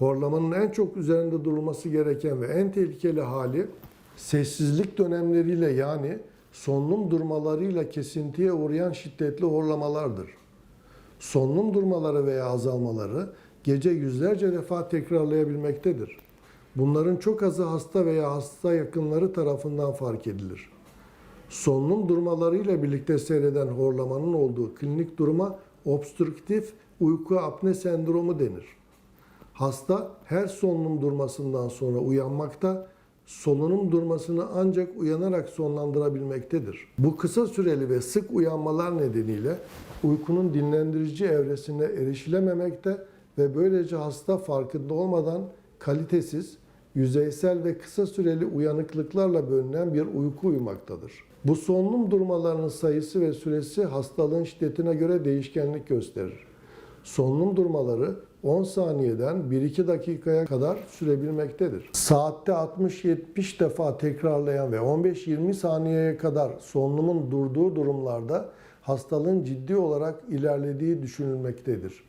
Horlamanın en çok üzerinde durulması gereken ve en tehlikeli hali sessizlik dönemleriyle yani solunum durmalarıyla kesintiye uğrayan şiddetli horlamalardır. Solunum durmaları veya azalmaları gece yüzlerce defa tekrarlayabilmektedir. Bunların çok azı hasta veya hasta yakınları tarafından fark edilir. Solunum durmalarıyla birlikte seyreden horlamanın olduğu klinik duruma obstrüktif uyku apne sendromu denir. Hasta her solunum durmasından sonra uyanmakta, solunum durmasını ancak uyanarak sonlandırabilmektedir. Bu kısa süreli ve sık uyanmalar nedeniyle uykunun dinlendirici evresine erişilememekte ve böylece hasta farkında olmadan kalitesiz, yüzeysel ve kısa süreli uyanıklıklarla bölünen bir uyku uyumaktadır. Bu solunum durmalarının sayısı ve süresi hastalığın şiddetine göre değişkenlik gösterir. Solunum durmaları 10 saniyeden 1-2 dakikaya kadar sürebilmektedir. Saatte 60-70 defa tekrarlayan ve 15-20 saniyeye kadar solunumun durduğu durumlarda hastalığın ciddi olarak ilerlediği düşünülmektedir.